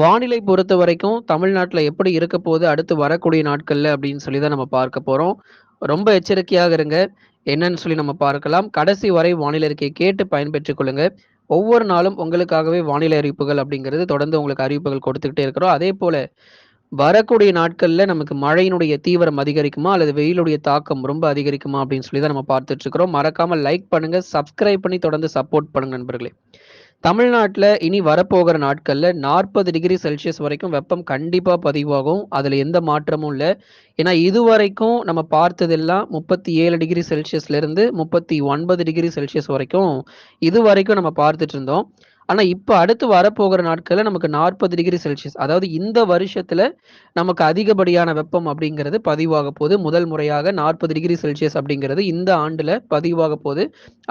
வானிலை பொறுத்த வரைக்கும் தமிழ்நாட்டில் எப்படி இருக்க போகுது அடுத்து வரக்கூடிய நாட்களில் அப்படின்னு சொல்லி தான் நம்ம பார்க்க போகிறோம் ரொம்ப எச்சரிக்கையாக இருங்க. என்னன்னு சொல்லி நம்ம பார்க்கலாம். கடைசி வரை வானிலை அறிக்கையை கேட்டு பயன்பெற்றுக் கொள்ளுங்க. ஒவ்வொரு நாளும் உங்களுக்காகவே வானிலை அறிவிப்புகள் அப்படிங்கிறது தொடர்ந்து உங்களுக்கு அறிவிப்புகள் கொடுத்துக்கிட்டே இருக்கிறோம். அதே போல வரக்கூடிய நாட்களில் நமக்கு மழையினுடைய தீவிரம் அதிகரிக்குமா? அல்லது வெயிலுடைய தாக்கம் ரொம்ப அதிகரிக்குமா? அப்படின்னு சொல்லி தான் நம்ம பார்த்துட்டு இருக்கிறோம். மறக்காம லைக் பண்ணுங்க, சப்ஸ்கிரைப் பண்ணி தொடர்ந்து சப்போர்ட் பண்ணுங்க நண்பர்களே. தமிழ்நாட்டில் இனி வரப்போகிற நாட்களில் நாற்பது டிகிரி செல்சியஸ் வரைக்கும் வெப்பம் கண்டிப்பாக பதிவாகும். அதில் எந்த மாற்றமும் இல்லை ஏன்னா இதுவரைக்கும் நம்ம பார்த்ததெல்லாம் 37 டிகிரி செல்சியஸ்லேருந்து முப்பத்தி ஒன்பது டிகிரி செல்சியஸ் வரைக்கும் இதுவரைக்கும் நம்ம பார்த்துட்டு இருந்தோம். ஆனால் இப்போ அடுத்து வரப்போகிற நாட்களில் நமக்கு 40 டிகிரி செல்சியஸ் அதாவது இந்த வருஷத்தில் நமக்கு அதிகப்படியான வெப்பம் அப்படிங்கிறது பதிவாக போது முதல் முறையாக 40 டிகிரி செல்சியஸ் அப்படிங்கிறது இந்த ஆண்டில் பதிவாக போது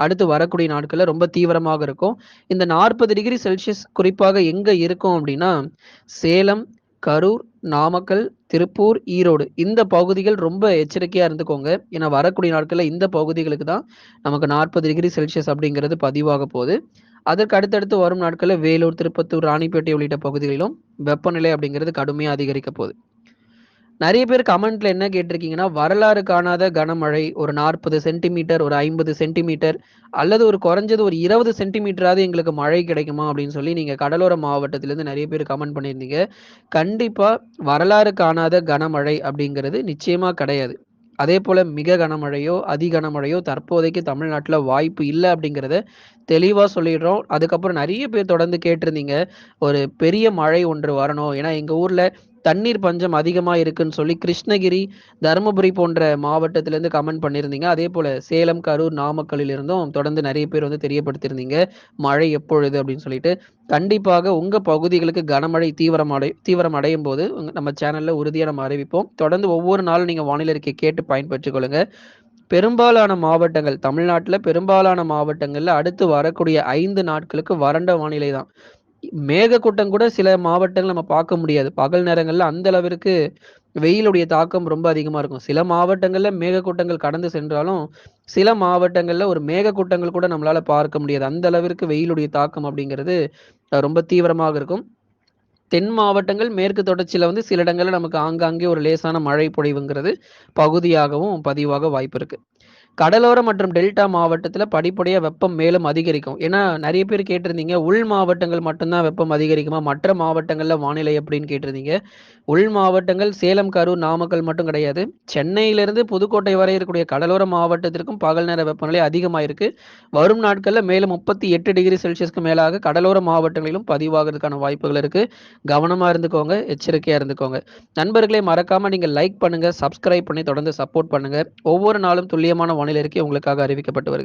அடுத்து வரக்கூடிய நாட்களில் ரொம்ப தீவிரமாக இருக்கும். இந்த 40 டிகிரி செல்சியஸ் குறிப்பாக எங்கே இருக்கும் அப்படின்னா, சேலம், கரூர், நாமக்கல், திருப்பூர், ஈரோடு இந்த பகுதிகள் ரொம்ப எச்சரிக்கையாக இருந்துக்கோங்க. ஏன்னா வரக்கூடிய நாட்களில் இந்த பகுதிகளுக்கு தான் நமக்கு 40 டிகிரி செல்சியஸ் அப்படிங்கிறது பதிவாக போகுது. அதற்கு அடுத்தடுத்து வரும் நாட்களில் வேலூர், திருப்பத்தூர், ராணிப்பேட்டை உள்ளிட்ட பகுதிகளிலும் வெப்பநிலை அப்படிங்கிறது கடுமையாக அதிகரிக்க போகுது. நிறைய பேர் கமெண்ட்ல என்ன கேட்டிருக்கீங்கன்னா, வரலாறு காணாத கனமழை ஒரு 40 சென்டிமீட்டர், ஒரு 50 சென்டிமீட்டர் அல்லது ஒரு குறைஞ்சது ஒரு 20 சென்டிமீட்டராவது எங்களுக்கு மழை கிடைக்குமா? அப்படின்னு சொல்லி நீங்க கடலோர மாவட்டத்திலிருந்து நிறைய பேர் கமெண்ட் பண்ணியிருந்தீங்க. கண்டிப்பா வரலாறு காணாத கனமழை அப்படிங்கிறது நிச்சயமா கிடையாது. அதே போல் மிக கனமழையோ, அதி கனமழையோ தற்போதைக்கு தமிழ்நாட்டில் வாய்ப்பு இல்லை அப்படிங்கிறத தெளிவாக சொல்லிடுறோம். அதுக்கப்புறம் நிறைய பேர் தொடர்ந்து கேட்டிருந்தீங்க. ஒரு பெரிய மழை ஒன்று வரணும். ஏன்னா எங்கள் ஊரில் தண்ணீர் பஞ்சம் அதிகமாக இருக்குன்னு சொல்லி கிருஷ்ணகிரி, தருமபுரி போன்ற மாவட்டத்திலேருந்து கமெண்ட் பண்ணியிருந்தீங்க. அதே போல் சேலம், கரூர், நாமக்கல்லில் இருந்தும் தொடர்ந்து நிறைய பேர் வந்து தெரியப்படுத்தியிருந்தீங்க. மழை எப்பொழுது அப்படின்னு சொல்லிட்டு. கண்டிப்பாக உங்கள் பகுதிகளுக்கு கனமழை தீவிரம் அடை தீவிரம் அடையும்போது நம்ம சேனலில் உறுதியாக நம்ம அறிவிப்போம். தொடர்ந்து ஒவ்வொரு நாளும் நீங்கள் வானிலை அறிக்கையை கேட்டு பயன்பெற்றுக் கொள்ளுங்கள் பெரும்பாலான மாவட்டங்கள் தமிழ்நாட்டில் பெரும்பாலான மாவட்டங்களில் அடுத்து வரக்கூடிய ஐந்து நாட்களுக்கு வறண்ட வானிலை தான். மேகக்கூட்டம் கூட சில மாவட்டங்கள் நம்ம பார்க்க முடியாது. பகல் நேரங்கள்ல அந்த அளவிற்கு வெயிலுடைய தாக்கம் ரொம்ப அதிகமா இருக்கும். சில மாவட்டங்கள்ல மேகக்கூட்டங்கள் கடந்து சென்றாலும், சில மாவட்டங்கள்ல ஒரு மேகக்கூட்டங்கள் கூட நம்மளால பார்க்க முடியாது. அந்த அளவிற்கு வெயிலுடைய தாக்கம் அப்படிங்கிறது ரொம்ப தீவிரமாக இருக்கும். தென் மாவட்டங்கள், மேற்கு தொடர்ச்சியில் வந்து சில இடங்களில் நமக்கு ஆங்காங்கே ஒரு லேசான மழை பொழிவுங்கிறது பகுதியாகவும் பதிவாக வாய்ப்பு இருக்குது கடலோர மற்றும் டெல்டா மாவட்டத்தில் படிப்படியாக வெப்பம் மேலும் அதிகரிக்கும். ஏன்னா நிறைய பேர் கேட்டிருந்தீங்க, உள் மாவட்டங்கள் மட்டும்தான் வெப்பம் அதிகரிக்குமா? மற்ற மாவட்டங்களில் வானிலை எப்படின்னு கேட்டிருந்தீங்க. உள் மாவட்டங்கள் சேலம், கரூர், நாமக்கல் மட்டும் கிடையாது. சென்னையிலிருந்து புதுக்கோட்டை வரை இருக்கக்கூடிய கடலோர மாவட்டத்திற்கும் பகல் நேர வெப்பநிலை அதிகமாயிருக்கு. வரும் நாட்களில் மேலும் 38 டிகிரி செல்சியஸ்க்கு மேலாக கடலோர மாவட்டங்களிலும் பதிவாகிறதுக்கான வாய்ப்புகள் இருக்கு. கவனமாக இருந்துக்கோங்க. எச்சரிக்கையாக இருந்துக்கோங்க. நண்பர்களே மறக்காம நீங்கள் லைக் பண்ணுங்க, சப்ஸ்கிரைப் பண்ணி தொடர்ந்து சப்போர்ட் பண்ணுங்க. ஒவ்வொரு நாளும் துல்லியமான வானிலை அறிக்கை உங்களுக்காக அறிவிக்கப்பட்டு வருகிறது.